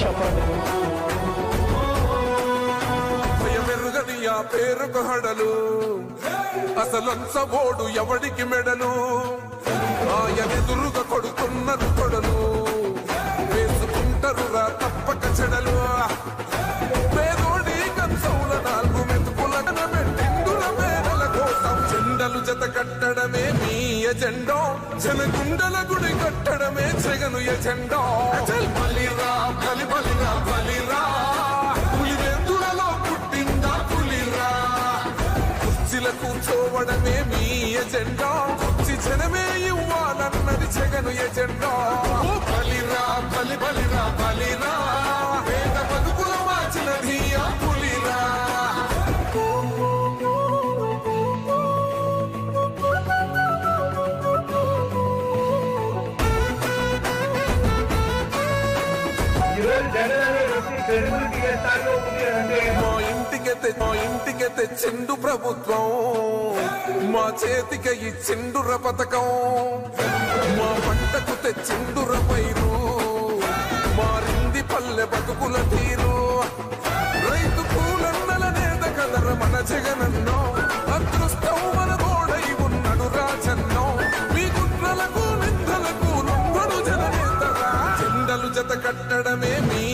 చెప్పండి భయమెరుగని ఆ పేరుకు హడలు. అసలంచబోడు ఎవడికి మెడలు? ఆయనెదురుగా కొడుతున్నారు కొడలు. వేసుకుంటారు రా తప్పక చెడలు. పేదోడి కంచౌల నాలుగు మెతుకుల పెట్టిందుల మేడల కోసం చెండలు జత మీ ఎజెండో. జనగుండల గుడి కట్టడమే జగను ఎజెండో. బలిరా బలి బలిరా బలిరా. పులివెందులలో పుట్టిందా పులిరా? కుర్చీల కూర్చోవడమే మీ ఎజెండా. కుర్చీ జనమే ఇవ్వాలన్నది జగను ఎజెండా. బలిరా ఇంటికి తె- మా తెచ్చిండు ప్రభుత్వం. మా చేతికి ఇచ్చిండుర పథకం. మా పంటకు తెచ్చిండుర పైరు. మారింది పల్లె బతుకుల తీరు. రైతు కూలన్నల నేత కదర మన జగనన్నో. అదృష్టం మన గోడై ఉన్నడు రాజన్నో. మీ కుట్రలకు నిందలకు నొంగడు జననేతరా. చెండలు జత కట్టడమే మీ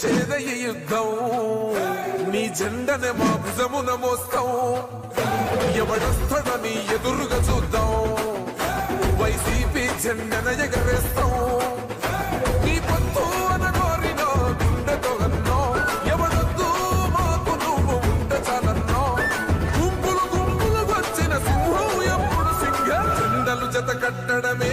నువ్వే యుద్ధం నీ జెండనే మా భుజమున మోస్తాం. ఎవడొస్తాడని ఎదురుగా చూద్దాం. వైసీపీ జెండన ఎగరేస్తాం నీ పొత్తు అనగోరినో గుండెతో అన్నో ఎవడొద్దు మాకు నువ్వు ఉండ చాలన్నో. గుంపులు గుంపులు వచ్చిన సింహం ఎప్పుడు సింగ జెండలు జత కట్టడమే